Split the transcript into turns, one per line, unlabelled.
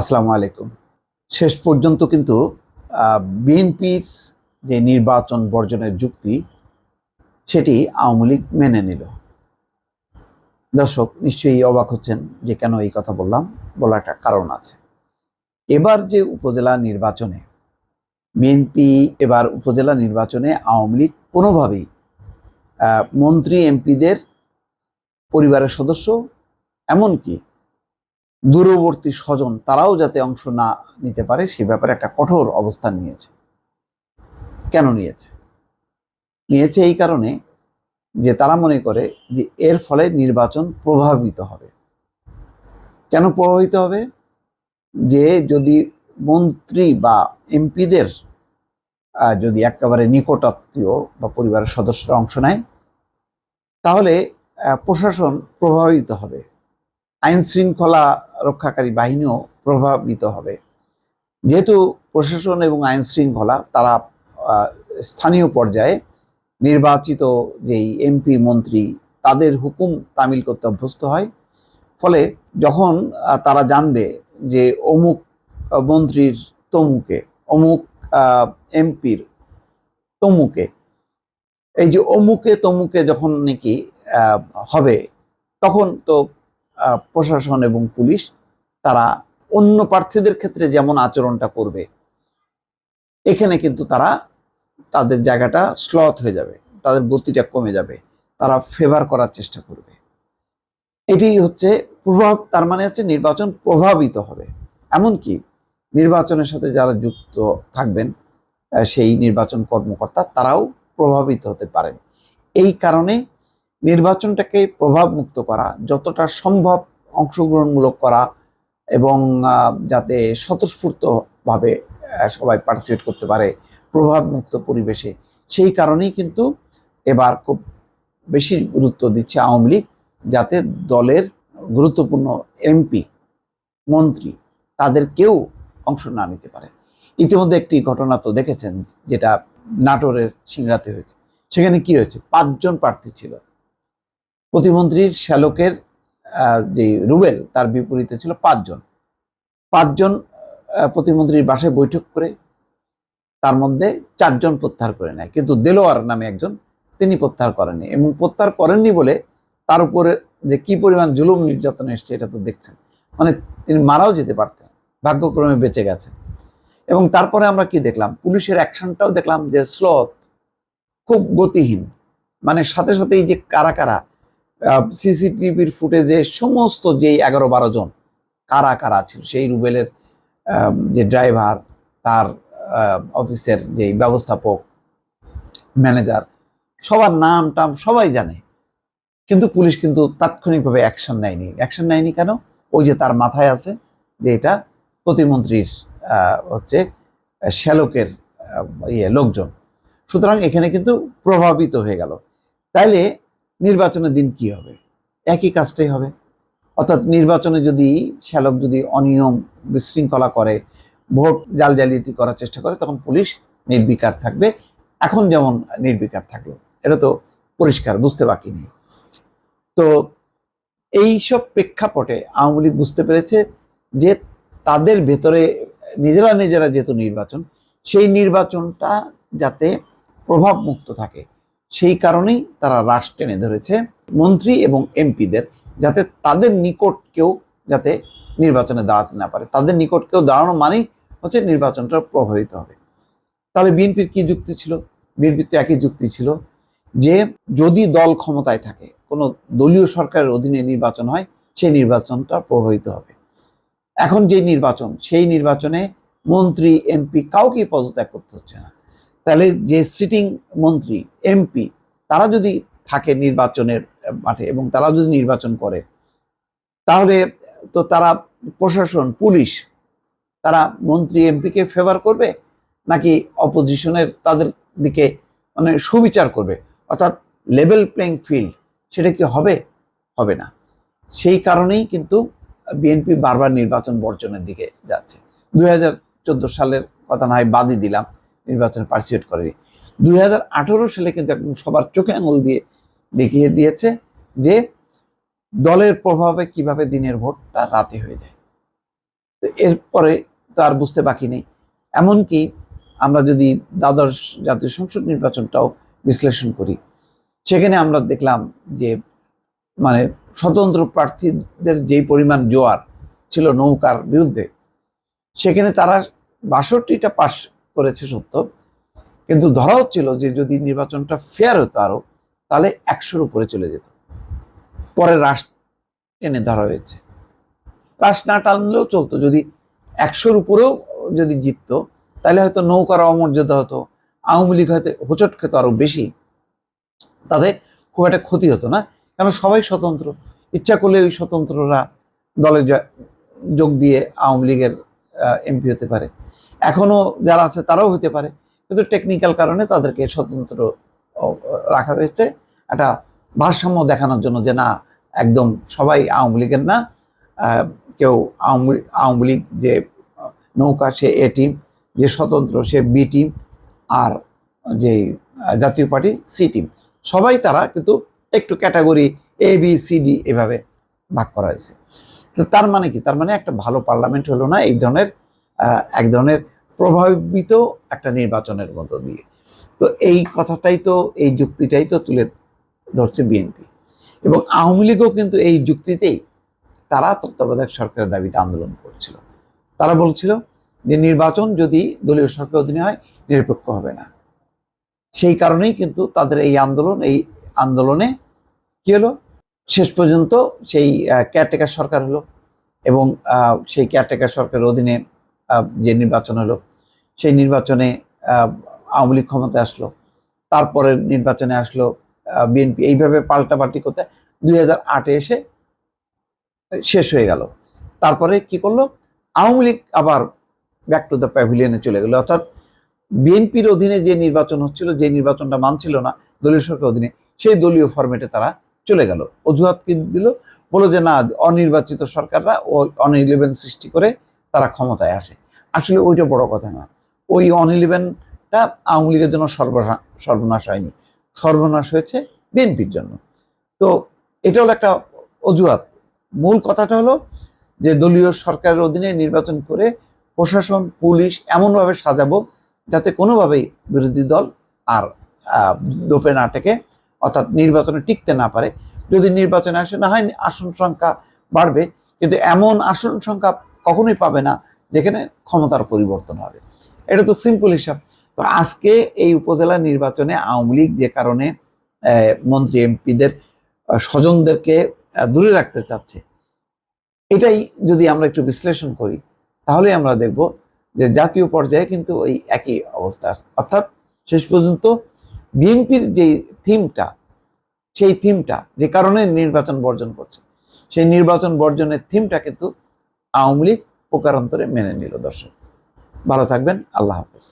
আসসালামু আলাইকুম। শেষ পর্যন্ত কিন্তু বিএনপির যে নির্বাচন বর্জনের যুক্তি, সেটি আওয়ামী লীগ মেনে নিল। দর্শক, নিশ্চয়ই অবাক হচ্ছেন যে কেন এই কথা বললাম, বলার একটা কারণ আছে। এবার যে উপজেলা নির্বাচনে, বিএনপি এবার উপজেলা নির্বাচনে আওয়ামী লীগ কোনোভাবেই মন্ত্রী, এমপিদের পরিবারের সদস্য, এমনকি দূরবর্তী স্বজন তারাও যাতে অংশ না নিতে পারে, সে ব্যাপারে একটা কঠোর অবস্থান নিয়েছে। কেন নিয়েছে? নিয়েছে এই কারণে যে তারা মনে করে যে এর ফলে নির্বাচন প্রভাবিত হবে। কেন প্রভাবিত হবে? যে যদি মন্ত্রী বা এমপিদের যদি একেবারে নিকটাত্মীয় বা পরিবারের সদস্যরা অংশ নেয়, তাহলে প্রশাসন প্রভাবিত হবে। আইন শৃঙ্খলা রক্ষাকারী বাহিনীও প্রভাবিত হবে। যেহেতু প্রশাসন এবং আইন শৃঙ্খলা, তারা স্থানীয় পর্যায়ে নির্বাচিত যেই এমপি মন্ত্রী, তাদের হুকুম তামিল করতে অভ্যস্ত হয়। ফলে যখন তারা জানবে যে অমুক মন্ত্রীর তমুকে, অমুক এমপির তমুকে, এই যে অমুকে তমুকে যখন নাকি হবে, তখন তো প্রশাসন এবং পুলিশ, তারা অন্য প্রার্থীদের ক্ষেত্রে যেমন আচরণটা করবে, এখানে কিন্তু তারা তাদের জায়গাটা স্লথ হয়ে যাবে, তাদের গতিটা কমে যাবে, তারা ফেভার করার চেষ্টা করবে। এটি হচ্ছে প্রভাব, তার মানে হচ্ছে নির্বাচন প্রভাবিত হবে। এমনকি নির্বাচনের সাথে যারা যুক্ত থাকবেন সেই নির্বাচন কর্মকর্তা, তারাও প্রভাবিত হতে পারেন। এই কারণে নির্বাচনটাকে প্রভাব মুক্ত করা, যতটা সম্ভব অংশগ্রহণমূলক করা এবং যাতে স্বতঃস্ফূর্তভাবে সবাই পার্টিসিপেট করতে পারে প্রভাব মুক্ত পরিবেশে। সেই কারণেই কিন্তু এবার খুব বেশি গুরুত্ব দিচ্ছে আওয়ামী লীগ, যাতে দলের গুরুত্বপূর্ণ এমপি, মন্ত্রী তাদের কেউ অংশ না নিতে পারে। ইতিমধ্যে একটি ঘটনা তো দেখেছেন, যেটা নাটোরের সিংড়াতে হয়েছে। সেখানে কি হয়েছে? পাঁচজন প্রার্থী ছিল। প্রতিমন্ত্রীর শ্যালকের যে রুবেল, তার বিপরীতে ছিল পাঁচজন। পাঁচজন প্রতিমন্ত্রীর বাসায় বৈঠক করে তার মধ্যে চারজন প্রত্যাহার করে নেয়। কিন্তু দেলোয়ার নামে একজন, তিনি প্রত্যাহার করেননি এবং প্রত্যাহার করেননি বলে তার উপরে যে কি পরিমাণ জুলুম নির্যাতন এসছে, এটা তো দেখছেন। মানে তিনি মারাও যেতে পারতেন, ভাগ্যক্রমে বেঁচে গেছে এবং তারপরে আমরা কি দেখলাম? পুলিশের অ্যাকশনটাও দেখলাম যে স্লথ, খুব গতিহীন। মানে সাথে সাথে এই যে কারা কারা সিসিটিভির ফুটেজে সমস্ত যেই এগারো বারো জন কারা কারা ছিল, সেই রুবেলের যে ড্রাইভার, তার অফিসের যে ব্যবস্থাপক, ম্যানেজার, সবার নাম টাম সবাই জানে। কিন্তু পুলিশ কিন্তু তাৎক্ষণিকভাবে অ্যাকশন নেয়নি। অ্যাকশন নেয়নি কেন? ওই যে তার মাথায় আছে যে এটা প্রতিমন্ত্রীর হচ্ছে শ্যালকের ইয়ে লোকজন। সুতরাং এখানে কিন্তু প্রভাবিত হয়ে গেল। তাইলে নির্বাচনের দিন কি হবে? একই কাজটাই হবে। অর্থাৎ নির্বাচনে যদি শ্যালক যদি অনিয়ম বিশৃঙ্খলা করে, ভোট জাল জালিয়াতি করার চেষ্টা করে, তখন পুলিশ নির্বিকার থাকবে। এখন যেমন নির্বিকার থাকল, এটা তো পরিষ্কার, বুঝতে বাকি নেই। তো এই সব প্রেক্ষাপটে আওয়ামী লীগ বুঝতে পেরেছে যে তাদের ভেতরে, নিজেরা নিজেরা যেহেতু নির্বাচন, সেই নির্বাচনটা যাতে প্রভাবমুক্ত থাকে। সেই কারণেই তারা রাশ টেনে ধরেছে মন্ত্রী এবং এমপিদের যাতে তাদের নিকট কেউ যাতে নির্বাচনে দাঁড়াতে না পারে। তাদের নিকট কেউ দাঁড়ানো মানেই হচ্ছে নির্বাচনটা প্রভাবিত হবে। তাহলে বিএনপির কি যুক্তি ছিল? বিএনপির তো একই যুক্তি ছিল যে যদি দল ক্ষমতায় থাকে, কোনো দলীয় সরকারের অধীনে নির্বাচন হয়, সেই নির্বাচনটা প্রভাবিত হবে। এখন যে নির্বাচন, সেই নির্বাচনে মন্ত্রী, এমপি কাউকেই পদত্যাগ করতে হচ্ছে না। তাহলে যে সিটিং মন্ত্রী এমপি তারা যদি থাকে নির্বাচনের মাঠে এবং তারা যদি নির্বাচন করে, তাহলে তো তারা প্রশাসন, পুলিশ, তারা মন্ত্রী এমপিকে ফেভার করবে? নাকি অপোজিশনের তাদের দিকে মানে সুবিচার করবে? অর্থাৎ লেভেল প্লেইং ফিল্ড সেটা কি হবে? হবে না। সেই কারণেই কিন্তু বিএনপি বারবার নির্বাচন বর্জনের দিকে যাচ্ছে। দুই হাজার চোদ্দ সালের কথা না হয় বাদই দিলাম। নির্বাচনে পার্টিসিপেট করেনি। দুই হাজার আঠেরো সালে কিন্তু একদম সবার চোখে আঙুল দিয়ে দেখিয়ে দিয়েছে যে দলের প্রভাবে কীভাবে দিনের ভোটটা রাতে হয়ে যায়। তো এরপরে তো আর বুঝতে বাকি নেই। এমনকি আমরা যদি দ্বাদশ জাতীয় সংসদ নির্বাচনটাও বিশ্লেষণ করি, সেখানে আমরা দেখলাম যে মানে স্বতন্ত্র প্রার্থীদের যেই পরিমাণ জোয়ার ছিল নৌকার বিরুদ্ধে, সেখানে তারা বাষট্টিটা পাশ করেছে সত্য। কিন্তু ধরা হচ্ছিল যে যদি নির্বাচনটা ফেয়ার হতো আরও, তাহলে একশোর উপরে চলে যেত। পরে রাশ টেনে ধরা হয়েছে। রাশ না টানলেও চলতো। যদি একশোর উপরেও যদি জিততো, তাহলে হয়তো নৌকার অমর্যাদা হতো, আওয়ামী লীগ হয়তো হোচট খেত আরও বেশি। তাতে খুব একটা ক্ষতি হতো না। কারণ সবাই স্বতন্ত্র। ইচ্ছা করলে ওই স্বতন্ত্ররা দলে যোগ দিয়ে আওয়ামী লীগের এমপি হতে পারে। এখনও যারা আছে তারাও হতে পারে। কিন্তু টেকনিক্যাল কারণে তাদেরকে স্বতন্ত্র রাখা হয়েছে। একটা ভারসাম্য দেখানোর জন্য যে না, একদম সবাই আওয়ামী লীগের না কেউ আওয়ামী আওয়ামী লীগ যে নৌকা, সে এ টিম যে স্বতন্ত্র, সে বি টিম আর যে জাতীয় পার্টি, সি টিম সবাই তারা কিন্তু একটু category A B C D এভাবে ভাগ করা হয়েছে। তো তার মানে কি? তার মানে একটা ভালো পার্লামেন্ট হলো না, এই ধরনের এক ধরনের প্রভাবিত একটা নির্বাচনের মধ্য দিয়ে। তো এই কথাটাই তো, এই যুক্তিটাই তো তুলে ধরছে বিএনপি। এবং আওয়ামী লীগও কিন্তু এই যুক্তিতেই তারা তত্ত্বাবধায়ক সরকারের দাবিতে আন্দোলন করছিল। তারা বলছিল যে নির্বাচন যদি দলীয় সরকার অধীনে হয়, নিরপেক্ষ হবে না। সেই কারণেই কিন্তু তাদের এই আন্দোলন, এই আন্দোলনে কি হলো? শেষ পর্যন্ত সেই কেয়ারটেকার সরকার হলো এবং সেই কেয়ারটেকার সরকারের অধীনে যে নির্বাচন হলো, সেই নির্বাচনে আওয়ামী লীগ ক্ষমতায় আসলো, তারপরে নির্বাচনে আসলো বিএনপি। এইভাবে পাল্টাপাল্টি করতে দুই হাজার আটে এসে শেষ হয়ে গেল। তারপরে কি করল? আওয়ামী লীগ আবার ব্যাক টু দ্য প্যাভিলিয়নে চলে গেল। অর্থাৎ বিএনপির অধীনে যে নির্বাচন হচ্ছিল, যে নির্বাচনটা মানছিল না দলীয় সরকার অধীনে, সেই দলীয় ফরম্যাটে তারা চলে গেল। অজুহাত কি দিল? বলো যে, না, অনির্বাচিত সরকাররা ও অন ইলেভেন সৃষ্টি করে তারা ক্ষমতায় আসে। আসলে ওইটা বড় কথা না। ওই অন ইলেভেনটা আওয়ামী লীগের জন্য সর্বনা, সর্বনাশ হয়নি। সর্বনাশ হয়েছে বিএনপির জন্য। তো এটা হলো একটা অজুহাত। মূল কথাটা হলো যে দলীয় সরকারের অধীনে নির্বাচন করে প্রশাসন, পুলিশ এমনভাবে সাজাবো যাতে কোনোভাবেই বিরোধী দল আর দোপে না টেকে, অর্থাৎ নির্বাচনে টিকতে না পারে। যদি নির্বাচনে আসে, না হয় আসন সংখ্যা বাড়বে, কিন্তু এমন আসন সংখ্যা কখনোই পাবে না, যেখানে ক্ষমতার পরিবর্তন হবে। এটা তো সিম্পল হিসাব। তো আজকে এই উপজেলা নির্বাচনে আওয়ামী লীগ যে কারণে মন্ত্রী এমপিদের স্বজনদেরকে দূরে রাখতে চাচ্ছে, এটাই যদি আমরা একটু বিশ্লেষণ করি, তাহলে আমরা দেখব যে জাতীয় পর্যায়ে কিন্তু ওই একই অবস্থা। অর্থাৎ শেষ পর্যন্ত বিএনপির যে থিমটা, সেই থিমটা, যে কারণে নির্বাচন বর্জন করছে, সেই নির্বাচন বর্জনের থিমটা কিন্তু আওয়ামী লীগ প্রকারান্তরে মেনে নিল দর্শক। ভালো থাকবেন আল্লাহ হাফেজ।